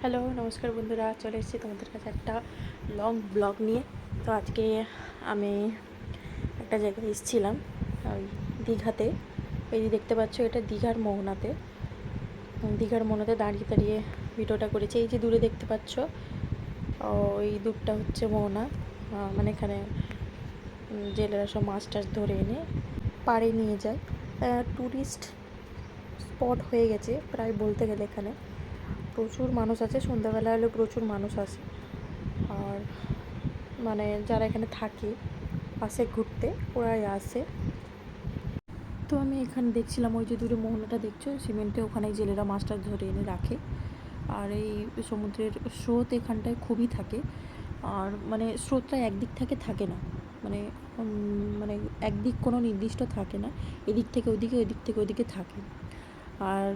Hello, নমস্কার বন্ধুরা, চলে এসেছি তোমাদের কাছে একটা লং ব্লগ নিয়ে। তো আজকে আমি একটা জায়গায় এসেছিলাম, ওই দীঘাতে। এই যে দেখতে পাচ্ছ, এটা দীঘার মোহনাতে। দীঘার মোহনাতে দাঁড়িয়ে দাঁড়িয়ে ভিডিওটা করেছি। এই যে দূরে দেখতে পাচ্ছ, ওই দূরটা হচ্ছে মোহনা। মানে এখানে জেলেরা সব মাছ টাছ ধরে এনে পাড়ে নিয়ে যায়। ট্যুরিস্ট স্পট হয়ে গেছে, প্রায় বলতে গেলে এখানে। প্রচুর মানুষ আছে, সন্ধ্যাবেলা হলে প্রচুর মানুষ আসে আর মানে যারা এখানে থাকে, পাশে ঘুরতে, ওরাই আসে। তো আমি এখানে দেখছিলাম ওই যে দূরে মোহনাটা দেখছ? সিমেন্টে ওখানে জেলেরা মাছটা ধরে এনে রাখে। আর এই সমুদ্রের স্রোত এখানটায় খুবই থাকে। আর মানে স্রোতটা একদিক থেকে থাকে না। মানে মানে একদিক কোনো নির্দিষ্ট থাকে না। এদিক থেকে ওদিকে ওদিক থেকে ওদিকে থাকে। আর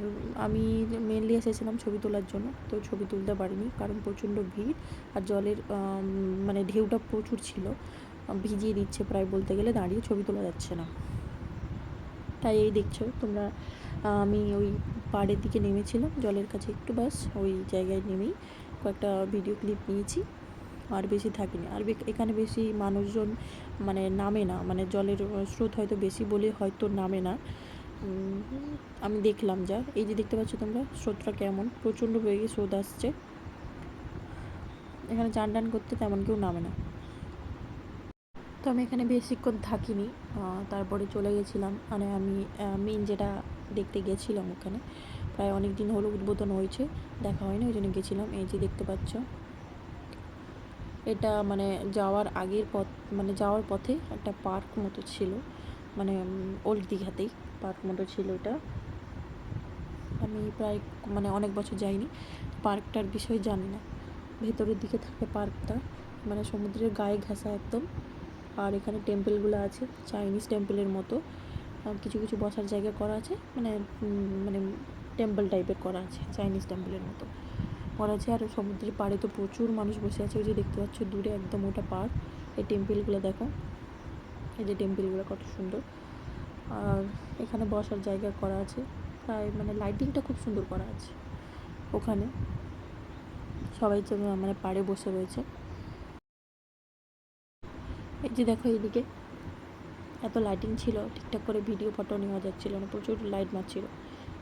আমি মেনলি এসেছিলাম ছবি তোলার জন্য, তো ছবি তুলতে পারিনি কারণ প্রচণ্ড ভিড় আর জলের মানে ঢেউটা প্রচুর ছিল। ভিজিয়ে দিচ্ছে প্রায় বলতে গেলে, দাঁড়িয়ে ছবি তোলা যাচ্ছে না। তাই এই দেখছ, তোমরা, আমি ওই পাড়ের দিকে নেমেছিলাম, জলের কাছে একটু বাস, ওই জায়গায় নেমেই কয়েকটা ভিডিও ক্লিপ নিয়েছি, আর বেশি থাকিনি। আর এখানে বেশি মানুষজন মানে নামে না মানে জলের স্রোত হয়তো বেশি বলে হয়তো নামে না। আমি দেখলাম যা। এই যে দেখতে পাচ্ছ তোমরা, স্রোতটা কেমন? প্রচণ্ড বেগে স্রোত আসছে। এখানে চান টান করতে তেমন কেউ নামে না। তো আমি এখানে বেশিক্ষণ থাকিনি। তারপরে চলে গেছিলাম। মানে আমি মেন যেটা দেখতে গেছিলাম ওখানে, প্রায় অনেক দিন হলো উদ্বোধন হয়েছে, দেখা হয়নি, ওই জন্য গেছিলাম। এই যে দেখতে পাচ্ছ, এটা মানে যাওয়ার আগের পথ মানে যাওয়ার পথে একটা পার্ক মতো ছিল। মানে ওল্ড দীঘাতেই, পার্ক মতো ছিল এটা। আমি প্রায় মানে অনেক বছর যাইনি। পার্কটার বিষয়ে জানি না। ভেতরের দিকে থাকে পার্কটা। মানে সমুদ্রের গায়ে ঘেঁষা একদম। আর এখানে টেম্পেলগুলো আছে, চাইনিজ টেম্পলের মতো। কিছু কিছু বসার জায়গা করা আছে। মানে মানে টেম্পল টাইপের করা আছে, চাইনিজ টেম্পলের মতো। করা আছে। আর সমুদ্রের পাড়ে তো প্রচুর মানুষ বসে আছে। ওই যে দেখতে পাচ্ছ, দূরে একদম ওটা পার্ক। এই টেম্পলগুলো দেখো। এই যে টেম্পলগুলো কত সুন্দর। আর এখানে বসার জায়গা করা আছে। প্রায় মানে লাইটিংটা খুব সুন্দর করা আছে। ওখানে সবাই মানে পাড়ে বসে রয়েছে। এই যে দেখো এইদিকে এত লাইটিং ছিল, ঠিকঠাক করে ভিডিও ফটো নেওয়া যাচ্ছিল না, প্রচুর লাইট মারছিল।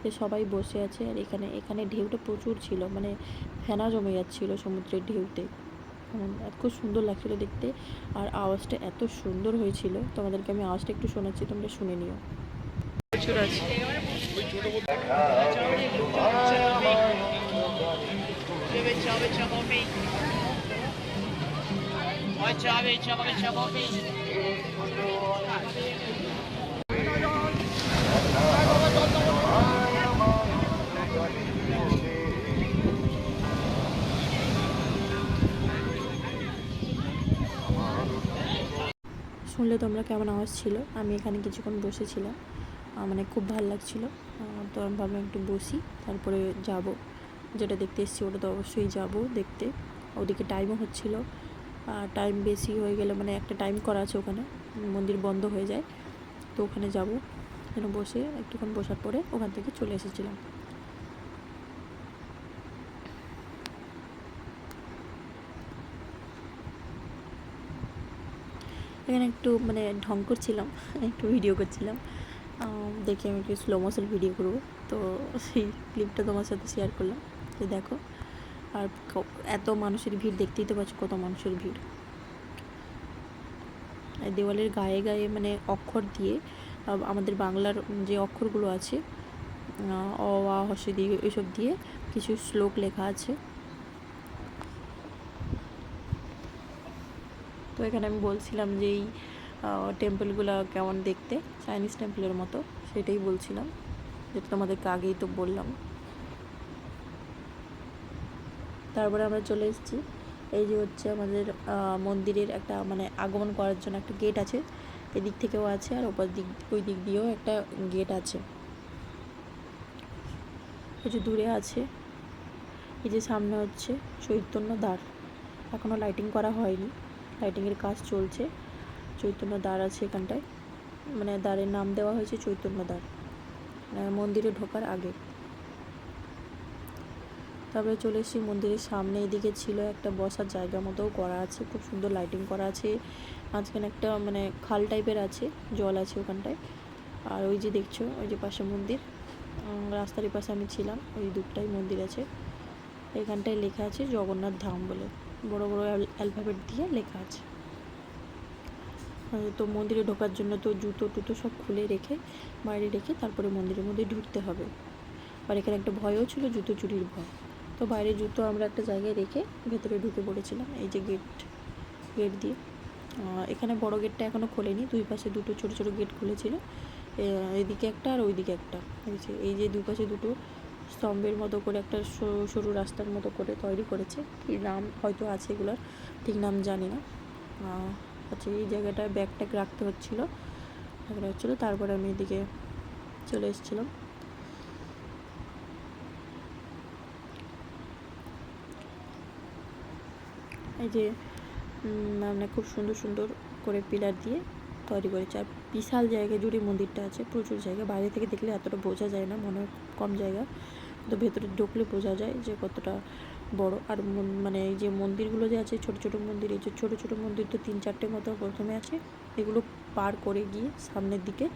যে সবাই বসে আছে আর এখানে এখানে ঢেউটা প্রচুর ছিল মানে ফেনা জমে যাচ্ছিল সমুদ্রের ঢেউতে। খুব সুন্দর লাগছিল দেখতে। আর আওয়াজটা এত সুন্দর হয়েছিল। তোমাদেরকে আমি আওয়াজটা একটু শোনাচ্ছি, তোমরা শুনে নিও। প্রচুর আছে। শুনলে তোমরা কেমন আওয়াজ ছিল? আমি এখানে কিছুক্ষণ বসেছিলাম। মানে খুব ভালো লাগছিল। তো আমি ভাবলাম একটু বসি, তারপরে যাব। যেটা দেখতে এসেছি ওটা তো অবশ্যই যাব দেখতে। ওদিকে টাইমও হচ্ছিল। আর টাইম বেশি হয়ে গেলে মানে একটা টাইম করা আছে ওখানে। মন্দির বন্ধ হয়ে যায়। তো ওখানে যাব। যেন বসে একটুক্ষণ বসার পরে ওখান থেকে চলে এসেছিলাম। এখানে একটু মানে ঢং করছিলাম, একটু ভিডিও করছিলাম। দেখে আমি একটু স্লো মোশন ভিডিও করব। তো সেই ক্লিপটা তোমার সাথে শেয়ার করলাম। যে দেখো, আর এত মানুষের ভিড়, দেখতেই তো পাচ্ছ কত মানুষের ভিড়। দেওয়ালের গায়ে গায়ে মানে অক্ষর দিয়ে আমাদের বাংলার যে অক্ষরগুলো আছে অ, আ হসে দিয়ে এসব দিয়ে কিছু শ্লোক লেখা আছে। তো এখানে আমি বলছিলাম যে এই টেম্পলগুলো কেমন দেখতে? চাইনিজ টেম্পলের মতো, সেটাই বলছিলাম। যেটা তোমাদেরকে আগেই তো বললাম। তারপরে আমরা চলে এসেছি। এই যে হচ্ছে আমাদের মন্দিরের একটা মানে আগমন করার জন্য একটা গেট আছে। এদিক থেকেও আছে আর ওপর দিক, ওই দিক দিয়েও একটা গেট আছে। কিছু দূরে আছে। এই যে সামনে হচ্ছে চৈতন্য দ্বার। এখনও লাইটিং করা হয়নি। লাইটিংয়ের কাজ চলছে। চৈতন্য দ্বার আছে এখানটায়। মানে দ্বারের নাম দেওয়া হয়েছে চৈতন্য দ্বার। মানে মন্দিরে ঢোকার আগে। তারপরে চলে এসেছি মন্দিরের সামনে। এদিকে ছিল একটা বসার জায়গা মতোও করা আছে। খুব সুন্দর লাইটিং করা আছে। মাঝখানে একটা মানে খাল টাইপের আছে। জল আছে ওখানটায়। আর ওই যে দেখছ, ওই যে পাশে মন্দির। রাস্তার পাশে আমি ছিলাম। ওই দুটাই মন্দির আছে। এখানটায় লেখা আছে জগন্নাথ ধাম বলে। বড় বড় অ্যালফাবেট দিয়ে লেখা আছে। তো মন্দিরে ঢোকার জন্য তো জুতো টুতো সব খুলে রেখে, বাইরে রেখে তারপরে মন্দিরের মধ্যে ঢুকতে হবে। আর এখানে একটা ভয়ও ছিল, জুতো চুরির ভয়। তো বাইরে জুতো আমরা একটা জায়গায় রেখে ভেতরে ঢুকে পড়েছিলাম, এই যে গেট গেট দিয়ে। এখানে বড় গেটটা এখনও খোলেনি, দুই পাশে দুটো ছোট ছোট গেট খুলেছিল। এদিকে একটা আর ওইদিকে একটা। এই যে দুই পাশে দুটো স্তম্ভের মতো করে একটা সরু সরু রাস্তার মতো করে তৈরি করেছে। কী নাম হয়তো আছে এগুলোর ঠিক নাম জানি না। আহ, হচ্ছে এই জায়গাটায় ব্যাগ ট্যাগ রাখতে হচ্ছিল। রাখতে হচ্ছিল তারপরে আমি এদিকে চলে এসেছিলাম। এই যে উম, মানে খুব সুন্দর সুন্দর করে পিলার দিয়ে তৈরি করেছে। আর বিশাল জায়গা, জুড়ে মন্দিরটা আছে, প্রচুর জায়গা। বাইরে থেকে দেখলে এতটা বোঝা যায় না, মনে কম জায়গা। তো ভেতরে ঢুকলে বোঝা যায় যে কতটা বড়। আর মানে এই যে মন্দিরগুলো যে আছে, ছোট ছোট মন্দির, এই যে ছোট ছোট মন্দির তো তিন চারটে মতো প্রথমে আছে, এগুলো পার করে গিয়ে সামনের দিকে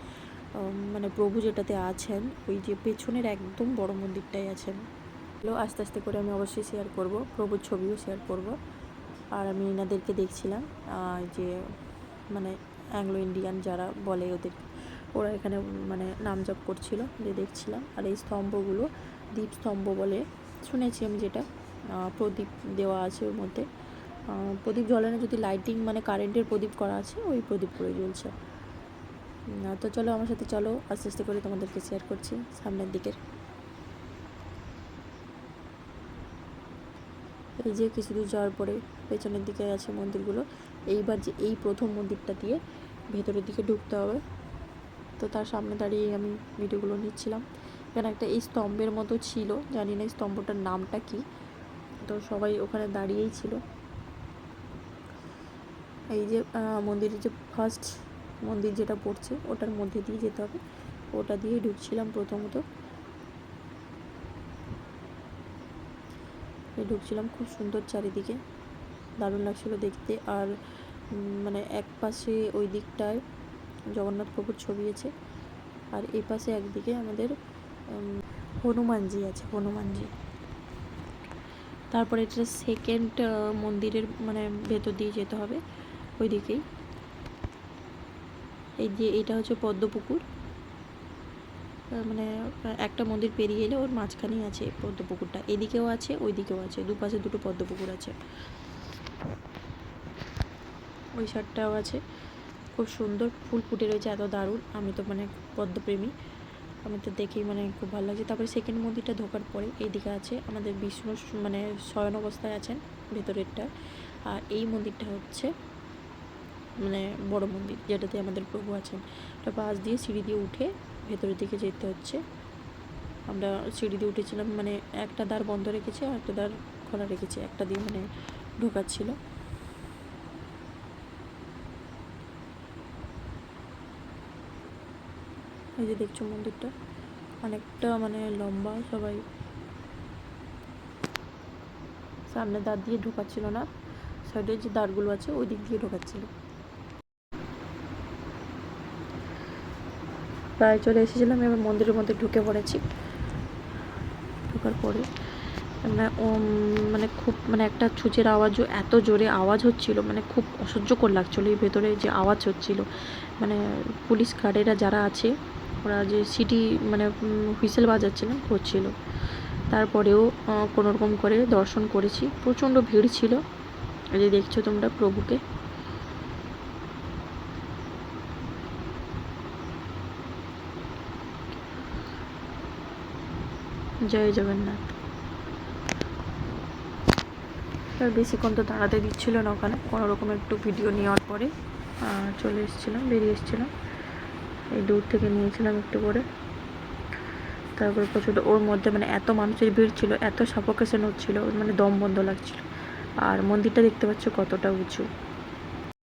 মানে প্রভু যেটাতে আছেন, ওই যে পেছনের একদম বড় মন্দিরটাই আছেন। এগুলো আস্তে আস্তে করে আমি অবশ্যই শেয়ার করব, প্রভুর ছবিও শেয়ার করব। আর আমি এনাদেরকে দেখছিলাম যে মানে অ্যাংলো ইন্ডিয়ান যারা বলে ওদের, ওরা এখানে মানে নাম জপ করছিল, যে দেখছিলাম। আর এই স্তম্ভগুলো দ্বীপ স্তম্ভ বলে শুনেছি আমি যেটা। প্রদীপ দেওয়া আছে ওর মধ্যে। প্রদীপ জ্বলে না যদি লাইটিং মানে কারেন্টের প্রদীপ করা আছে, ওই প্রদীপ করে জ্বলছে। তো চলো আমার সাথে চলো, আস্তে আস্তে করে তোমাদেরকে শেয়ার করছি সামনের দিকের। এই যে কিছু দূর যাওয়ার পরে পেছনের দিকে আছে মন্দিরগুলো, এইবার যে এই প্রথম মন্দিরটা দিয়ে ভেতরের দিকে ঢুকতে হবে। তো তার সামনে দাঁড়িয়ে আমি ভিডিওগুলো নিচ্ছিলাম। এখানে একটা এই স্তম্ভের মতো ছিল, জানি না এই স্তম্ভটার নামটা কি। তো সবাই ওখানে দাঁড়িয়েই ছিল। এই যে মন্দিরের যে ফার্স্ট মন্দির যেটা পড়ছে, ওটার মধ্যে দিয়ে যেতে হবে। ওটা দিয়েই ঢুকছিলাম প্রথমত। ঢুকছিলাম খুব সুন্দর চারিদিকে। দারুণ লাগছিল দেখতে। আর মানে এক পাশে ওই দিকটায় জগন্নাথ প্রভুর ছবি আছে। আর এই পাশে একদিকে আমাদের হনুমানজি আছে, হনুমানজি। তারপরে এটা সেকেন্ড মন্দিরের মানে ভেতর দিয়ে যেতে হবে। ওই দিকেই এই যে, এটা হচ্ছে পদ্মপুকুর। মানে একটা মন্দির পেরিয়ে এলে ওর মাঝখানেই আছে পদ্মপুকুরটা। এদিকেও আছে ওই দিকেও আছে, দুপাশে দুটো পদ্মপুকুর আছে। ওই সাইডটাও আছে। খুব সুন্দর, ফুল ফুটে রয়েছে, এত দারুণ। আমি তো মানে পদ্মপ্রেমী। আমি তো দেখেই মানে খুব ভালো লাগছে। তারপরে সেকেন্ড মন্দিরটা ঢোকার পরে এইদিকে আছে আমাদের বিষ্ণু মানে শয়ন অবস্থায় আছেন ভেতরেরটা। আর এই মন্দিরটা হচ্ছে মানে বড় মন্দির, যেটাতে আমাদের প্রভু আছেন। ওটা পাশ দিয়ে সিঁড়ি দিয়ে উঠে ভেতরের দিকে যেতে হচ্ছে। আমরা সিঁড়ি দিয়ে উঠেছিলাম মানে একটা দ্বার বন্ধ রেখেছে আর একটা দ্বার খোলা রেখেছে। একটা দিয়ে মানে ঢোকাচ্ছিল। এই যে দেখছ মন্দিরটা, অনেকটা মানে লম্বা, সবাই সামনে দ্বার দিয়ে ঢোকাচ্ছিল না, সাইডে যে দ্বারগুলো আছে ওই দিক দিয়ে ঢোকাচ্ছিল। প্রায় চলে এসেছিলাম এবার মন্দিরের মধ্যে ঢুকে পড়েছি। ঢোকার পরে। মানে মানে খুব মানে একটা ছুঁচের আওয়াজও এত জোরে আওয়াজ হচ্ছিল মানে খুব অসহ্যকর লাগছিল এই ভেতরে যে আওয়াজ হচ্ছিল। মানে পুলিশ গার্ডেরা যারা আছে ওরা যে সিটি মানে হুইসেল বাজাচ্ছিলেন করছিল। তারপরেও আহ, কোনো রকম করে দর্শন করেছি। প্রচণ্ড ভিড় ছিল। এই যে দেখছ তোমরা প্রভুকে। জয় জগন্নাথ। বেশিক্ষণ তো দাঁড়াতে দিচ্ছিল না ওখানে। কোনো রকম একটু ভিডিও নেওয়ার পরে চলে এসেছিলাম, বেরিয়ে এসেছিলাম। এই দূর থেকে নিয়েছিলাম একটু করে। তারপরে প্রচুর ওর মধ্যে মানে এত মানুষের ভিড় ছিল, এত সাফোকেশন হচ্ছিল মানে দম বন্ধ লাগছিল। আর মন্দিরটা দেখতে পাচ্ছ কতটা উঁচু।